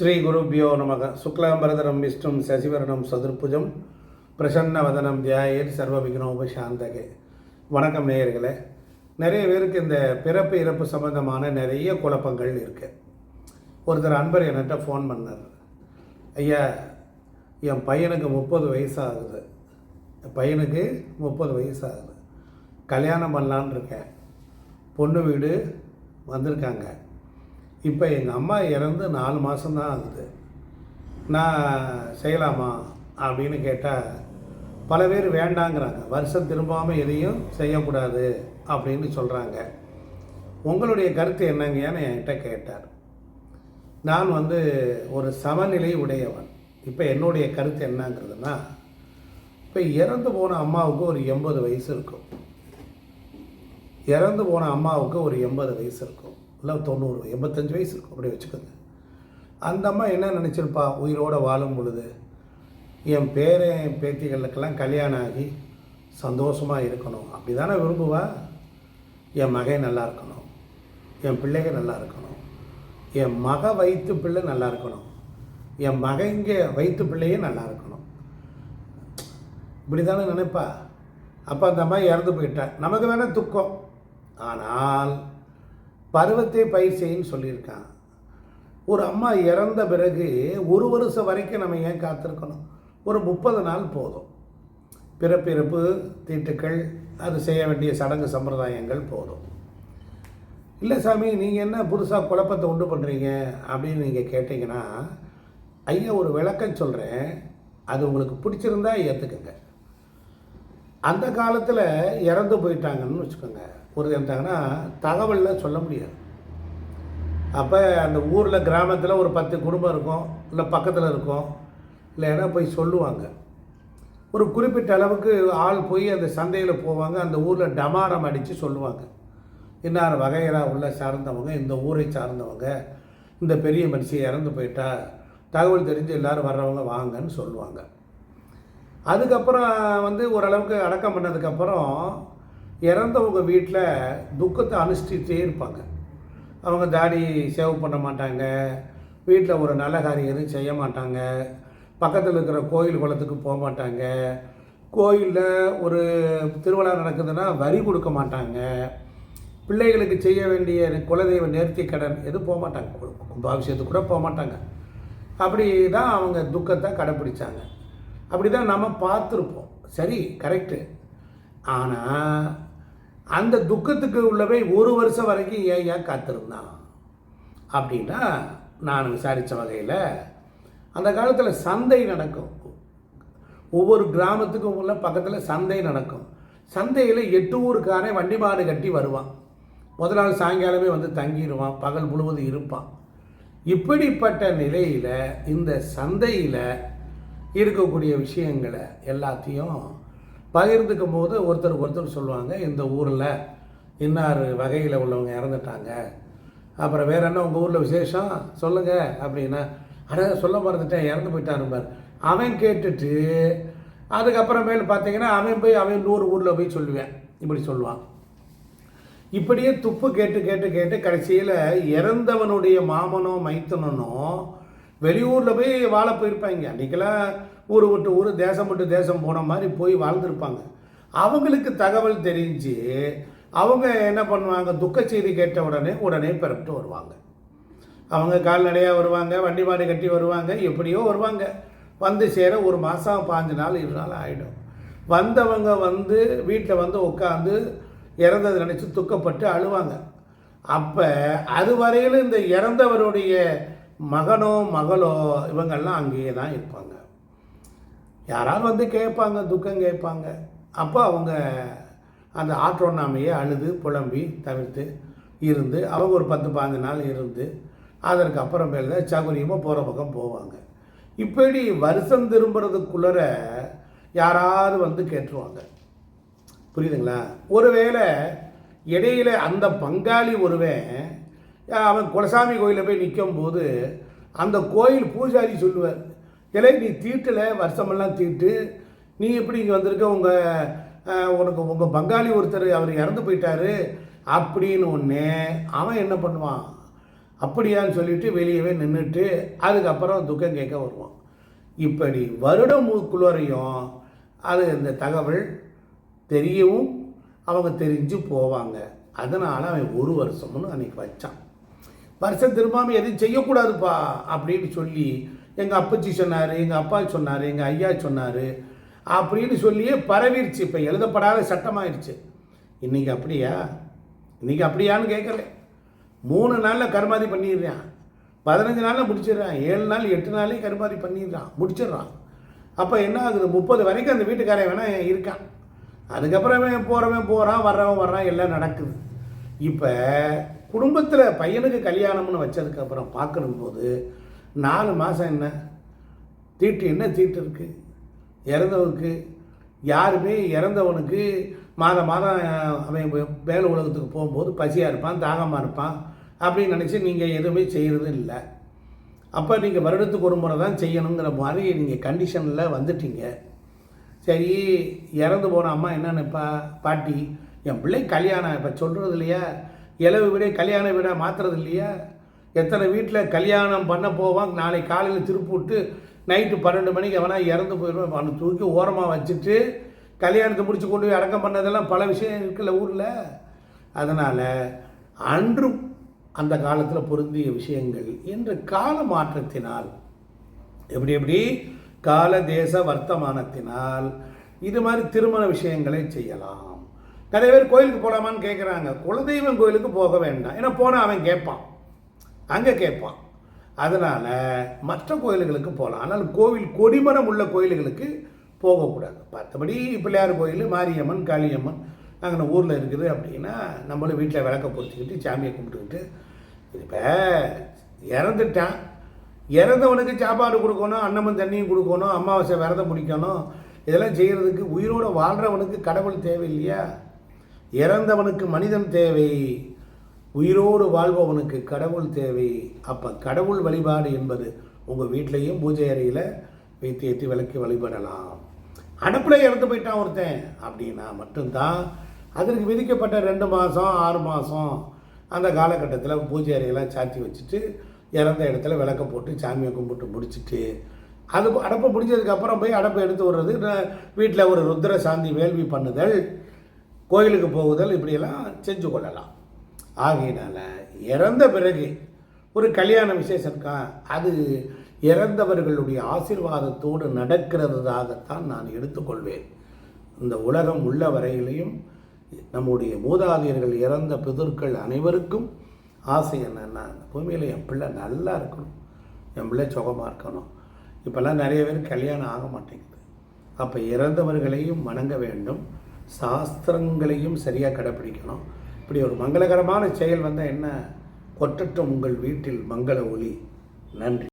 ஸ்ரீ குருபியோ நமக. சுக்லாம்பரதரம் விஷ்ணும் சசிவரணம் சதுர்புஜம் பிரசன்ன வதனம் தியாயர் சர்வ விக்னோபசாந்தகே வணக்கம் நேயர்களே. நிறைய பேருக்கு இந்த பிறப்பு இறப்பு சம்பந்தமான நிறைய குழப்பங்கள் இருக்கு. ஒருத்தர் அன்பர் என்கிட்ட ஃபோன் பண்ணார். ஐயா என் பையனுக்கு முப்பது வயசாகுது. ஆகுது பையனுக்கு முப்பது வயசாகுது. கல்யாணம் பண்ணலான்னு இருக்கேன். பொண்ணு வீடு வந்திருக்காங்க. இப்போ எங்கள் அம்மா இறந்து நாலு மாதம்தான் ஆகுது. நான் செய்யலாமா அப்படின்னு கேட்டால் பல பேர் வேண்டாங்கிறாங்க. வருஷம் திரும்பாமல் எதையும் செய்யக்கூடாது அப்படின்னு சொல்கிறாங்க. உங்களுடைய கருத்து என்னங்கன்னு என்கிட்ட கேட்டார். நான் வந்து ஒரு சமநிலை உடையவன். இப்போ என்னுடைய கருத்து என்னங்கிறதுனா இப்போ இறந்து போன அம்மாவுக்கு ஒரு எண்பது வயசு இருக்கும். இறந்து போன அம்மாவுக்கு ஒரு எண்பது வயசு இருக்கும். இல்லை தொண்ணூறு எண்பத்தஞ்சு வயசு இருக்கும். அப்படி வச்சுக்கோங்க. அந்த அம்மா என்ன நினச்சிருப்பா? உயிரோடு வாழும் பொழுது என் பேரன் பேத்திகளுக்கெல்லாம் கல்யாணம் ஆகி சந்தோஷமாக இருக்கணும். அப்படி தானே விரும்புவா? என் மகன் நல்லா இருக்கணும். என் பிள்ளைங்க நல்லா இருக்கணும். என் மக வயிற்று பிள்ளை நல்லா இருக்கணும். என் மகங்க வயிற்று பிள்ளையே நல்லா இருக்கணும். இப்படி தானே நினைப்பா? அப்போ அந்த அம்மா இறந்து போயிட்டேன் நமக்கு வேணால் துக்கம். ஆனால் பருவத்தை பயிர் செய்யின்னு சொல்லியிருக்கான். ஒரு அம்மா இறந்த பிறகு ஒரு வருஷம் வரைக்கும் நம்ம ஏன் காத்திருக்கணும்? ஒரு முப்பது நாள் போதும். பிறப்பிறப்பு தீட்டுக்கள் அது செய்ய வேண்டிய சடங்கு சம்பிரதாயங்கள் போதும். இல்லை சாமி நீங்கள் என்ன புதுசாக குழப்பத்தை உண்டு பண்ணுறீங்க அப்படின்னு நீங்கள் கேட்டிங்கன்னா ஐயா ஒரு விளக்கம் சொல்கிறேன் அது உங்களுக்கு பிடிச்சிருந்தா ஏற்றுக்குங்க அந்த காலத்தில் இறந்து போயிட்டாங்கன்னு வச்சுக்கோங்க. ஒரு இருந்தாங்கன்னா தகவலில் சொல்ல முடியாது. அப்போ அந்த ஊரில் கிராமத்தில் ஒரு பத்து குடும்பம் இருக்கும் இல்லை பக்கத்தில் இருக்கும் இல்லைன்னா போய் சொல்லுவாங்க. ஒரு குறிப்பிட்ட அளவுக்கு ஆள் போய் அந்த சந்தையில் போவாங்க அந்த ஊரில் டமாரம் அடித்து சொல்லுவாங்க. இன்னார் வகையராக உள்ள சார்ந்தவங்க இந்த ஊரை சார்ந்தவங்க இந்த பெரிய மனுஷன் இறந்து போயிட்டா தகவல் தெரிஞ்சு எல்லாரும் வர்றவங்க வாங்கன்னு சொல்லுவாங்க. அதுக்கப்புறம் வந்து ஓரளவுக்கு அடக்கம் பண்ணதுக்கப்புறம் இறந்தவங்க வீட்டில் துக்கத்தை அனுஷ்டிச்சே இருப்பாங்க. அவங்க தாடி சேவ் பண்ண மாட்டாங்க. வீட்டில் ஒரு நல்ல காரியம் எதுவும் செய்ய மாட்டாங்க. பக்கத்தில் இருக்கிற கோயில் குளத்துக்கு போக மாட்டாங்க. கோயிலில் ஒரு திருவிழா நடக்குதுன்னா வரி கொடுக்க மாட்டாங்க. பிள்ளைகளுக்கு செய்ய வேண்டிய குலதெய்வ நேர்த்தி கடன் எதுவும் போக மாட்டாங்க. கும்பாபிஷேகத்துக்கு கூட போக மாட்டாங்க. அப்படி தான் அவங்க துக்கத்தை கடைப்பிடிச்சாங்க. அப்படி தான் நம்ம பார்த்துருப்போம். சரி கரெக்டு ஆனால் அந்த துக்கத்துக்கு உள்ளவே ஒரு வருஷம் வரைக்கும் ஏன் ஏன் காத்திருந்தான்? அப்படின்னா நான் விசாரித்த வகையில் அந்த காலத்தில் சந்தை நடக்கும். ஒவ்வொரு கிராமத்துக்கும் உள்ள பக்கத்தில் சந்தை நடக்கும். சந்தையில் எட்டு ஊருக்காரன் வண்டி மாடு கட்டி வருவான். முதல் நாள் சாயங்காலமே வந்து தங்கிடுவான் பகல் முழுவதும் இருப்பான். இப்படிப்பட்ட நிலையில் இந்த சந்தையில் இருக்கக்கூடிய விஷயங்களை எல்லாத்தையும் பகிர்ந்துக்கும் போது ஒருத்தருக்கு ஒருத்தர் சொல்லுவாங்க இந்த ஊரில் இன்னார் வகையில் உள்ளவங்க இறந்துட்டாங்க. அப்புறம் வேற என்ன உங்கள் ஊரில் விசேஷம்? சொல்லுங்கள் அப்படின்னா அட சொல்ல மறந்துட்டேன் இறந்து போயிட்டாருப்பார் அவன் கேட்டுட்டு அதுக்கப்புறமேல் பார்த்தீங்கன்னா அவன் போய் அவன் நூறு ஊரில் போய் சொல்லுவேன். இப்படி சொல்லுவான். இப்படியே துப்பு கேட்டு கேட்டு கேட்டு கடைசியில் இறந்தவனுடைய மாமனோ மைத்தனனோ வெளியூரில் போய் வாழ போயிருப்பாங்க. அன்றைக்கெல்லாம் ஊர் விட்டு ஊர் தேசம் விட்டு தேசம் போன மாதிரி போய் வாழ்ந்துருப்பாங்க. அவங்களுக்கு தகவல் தெரிஞ்சு அவங்க என்ன பண்ணுவாங்க? துக்க செய்தி கேட்ட உடனே உடனே பிறப்பிட்டு வருவாங்க. அவங்க கால்நடையாக வருவாங்க வண்டி மாடு கட்டி வருவாங்க எப்படியோ வருவாங்க. வந்து சேர ஒரு மாதம் பாஞ்சு நாள் இரு நாள் ஆகிடும் வந்தவங்க வந்து வீட்டில் வந்து உட்காந்து இறந்ததை நினச்சி துக்கப்பட்டு அழுவாங்க. அப்போ அது வரையிலும் இந்த இறந்தவருடைய மகனோ மகளோ இவங்கெல்லாம் அங்கேயே தான் இருப்பாங்க. யாராவது வந்து கேட்பாங்க துக்கம் கேட்பாங்க. அப்போ அவங்க அந்த ஆற்றோண்ணாமையை அழுது புலம்பி தவிர்த்து இருந்து அவங்க ஒரு பத்து பாஞ்சு நாள் இருந்து அதற்கு அப்புறமேல தான் சகுரியமாக போகிற பக்கம் போவாங்க. இப்படி வருஷம் திரும்புறதுக்குள்ளர யாராவது வந்து கேட்டுருவாங்க. புரியுதுங்களா? ஒருவேளை இடையில அந்த பங்காளி ஒருவன் அவன் குலசாமி கோயிலில் போய் நிற்கும் போது அந்த கோயில் பூஜாரி சொல்லுவார் இல்லை நீ தீட்டில் வருஷமெல்லாம் தீட்டு நீ எப்படி இங்கே வந்திருக்க? உங்கள் உனக்கு உங்கள் பங்காளி ஒருத்தர் அவர் இறந்து போயிட்டாரு. அப்படின்னு ஒன்று அவன் என்ன பண்ணுவான்? அப்படியான்னு சொல்லிட்டு வெளியவே நின்றுட்டு அதுக்கப்புறம் துக்கம் கேட்க வருவான். இப்படி வருடம் முழுக்குள்ளரையும் அது இந்த தகவல் தெரியவும் அவங்க தெரிஞ்சு போவாங்க. அதனால் அவன் ஒரு வருஷம்னு அன்றைக்கி வச்சான். வருஷம் திரும்பாமல் எதுவும் செய்யக்கூடாதுப்பா அப்படின்னு சொல்லி எங்கள் அப்பச்சி சொன்னார் எங்கள் அப்பா சொன்னார் எங்கள் ஐயா சொன்னார் அப்படின்னு சொல்லியே பரவிடுச்சு இப்போ எழுதப்படாத சட்டமாயிடுச்சு இன்றைக்கி அப்படியா? இன்றைக்கி அப்படியான்னு கேட்கல மூணு நாளில் கருமாதி பண்ணிடுறான். பதினஞ்சு நாளில் முடிச்சிடுறான். ஏழு நாள் எட்டு நாளே கருமாதி பண்ணிடுறான். முடிச்சிடுறான். அப்போ என்ன ஆகுது? முப்பது வரைக்கும் அந்த வீட்டுக்காரன் வேணா இருக்கான். அதுக்கப்புறமே போகிறவன் போகிறான் வர்றவன் வர்றான் எல்லாம் நடக்குது. இப்போ குடும்பத்தில் பையனுக்கு கல்யாணம்னு வச்சதுக்கப்புறம் பார்க்கணும்போது நாலு மாதம் என்ன? தீட்டு என்ன தீட்டு இருக்குது இறந்தவனுக்கு யாருமே இறந்தவனுக்கு மாதம் மாதம் அவன் வேலை உலகத்துக்கு போகும்போது பசியாக இருப்பான் தாகமாக இருப்பான் அப்படின்னு நினச்சி நீங்கள் எதுவுமே செய்கிறது இல்லை. அப்போ நீங்கள் வருடத்துக்கு ஒரு முறை தான் செய்யணுங்கிற மாதிரி நீங்கள் கண்டிஷனில் வந்துட்டீங்க. சரி இறந்து போன அம்மா என்ன நினைப்பா? பாட்டி என் பிள்ளை கல்யாணம் இப்போ சொல்கிறது இல்லையா? இளவு வீடே கல்யாண வீடாக மாற்றுறது இல்லையா? எத்தனை வீட்டில் கல்யாணம் பண்ண போவான் நாளை காலையில் திருப்பி விட்டு நைட்டு பன்னெண்டு மணிக்கு எவனா இறந்து போயிடுவான் அவனை தூக்கி ஓரமாக வச்சுட்டு கல்யாணத்தை முடிச்சு கொண்டு போய் அடக்கம் பண்ணதெல்லாம் பல விஷயம் இருக்குல்ல ஊரில். அதனால் அன்றும் அந்த காலத்தில் பொருந்திய விஷயங்கள் இன்று கால மாற்றத்தினால் எப்படி எப்படி? கால தேச வர்த்தமானத்தினால் இது மாதிரி திருமண விஷயங்களை செய்யலாம். நிறைய பேர் கோயிலுக்கு போகலாமான்னு கேட்குறாங்க குலதெய்வம் கோயிலுக்கு போக வேண்டாம். ஏன்னா போனால் அவன் கேட்பான் அங்கே கேட்பான் அதனால் மற்ற கோயில்களுக்கு போகலாம் ஆனால் கோவில் கொடிமரம் உள்ள கோயில்களுக்கு போகக்கூடாது. மற்றபடி பிள்ளையார் கோயில் மாரியம்மன் காளியம்மன் அங்கே ஊரில் இருக்குது அப்படின்னா நம்மளும் வீட்டில் விளக்க பொறுத்துக்கிட்டு சாமியை கும்பிட்டுக்கிட்டு இப்போ இறந்துட்டான். இறந்தவனுக்கு சாப்பாடு கொடுக்கணும் அன்னமும் தண்ணியும் கொடுக்கணும் அமாவாசை விரதம் முடிக்கணும் இதெல்லாம் செய்கிறதுக்கு உயிரோடு வாழ்கிறவனுக்கு கடவுள் தேவை இல்லையா இறந்தவனுக்கு மனிதன் தேவை உயிரோடு வாழ்பவனுக்கு கடவுள் தேவை. அப்போ கடவுள் வழிபாடு என்பது உங்கள் வீட்லேயும் பூஜை அறையில் வைத்து ஏற்றி விளக்கி வழிபடலாம். அடுப்பில் இறந்து போயிட்டான் ஒருத்தன். அப்படின்னா மட்டும்தான் அதற்கு விதிக்கப்பட்ட ரெண்டு மாதம் ஆறு மாதம் அந்த காலகட்டத்தில் பூஜை அறையெல்லாம் சாத்தி வச்சுட்டு இறந்த இடத்துல விளக்க போட்டு சாமியை கும்பிட்டு முடிச்சுட்டு அது அடப்பை முடிஞ்சதுக்கப்புறம் போய் அடப்பை எடுத்து விடுறது. வீட்டில் ஒரு ருத்ர சாந்தி வேள்வி பண்ணுதல். கோயிலுக்கு போகுதல் இப்படியெல்லாம் செஞ்சு கொள்ளலாம். ஆகையினால இறந்த பிறகு ஒரு கல்யாண விசேஷம் இருக்கா அது இறந்தவர்களுடைய ஆசிர்வாதத்தோடு நடக்கிறதாகத்தான் நான் எடுத்துக்கொள்வேன். இந்த உலகம் உள்ள வரையிலையும் நம்முடைய மூதாதையர்கள் இறந்த பிதர்கள் அனைவருக்கும் ஆசை என்னென்னா அந்த பூமியில் என் பிள்ளை நல்லா இருக்கணும் என் பிள்ளை சுகமாக இருக்கணும். இப்போல்லாம் நிறைய பேர் கல்யாணம் ஆக மாட்டேங்குது. அப்போ இறந்தவர்களையும் வணங்க வேண்டும். சாஸ்திரங்களையும் சரியாக கடைப்பிடிக்கணும். இப்படி ஒரு மங்களகரமான செயல் வந்தால் என்ன? கொட்டட்டும் உங்கள் வீட்டில் மங்கள ஒளி. நன்றி.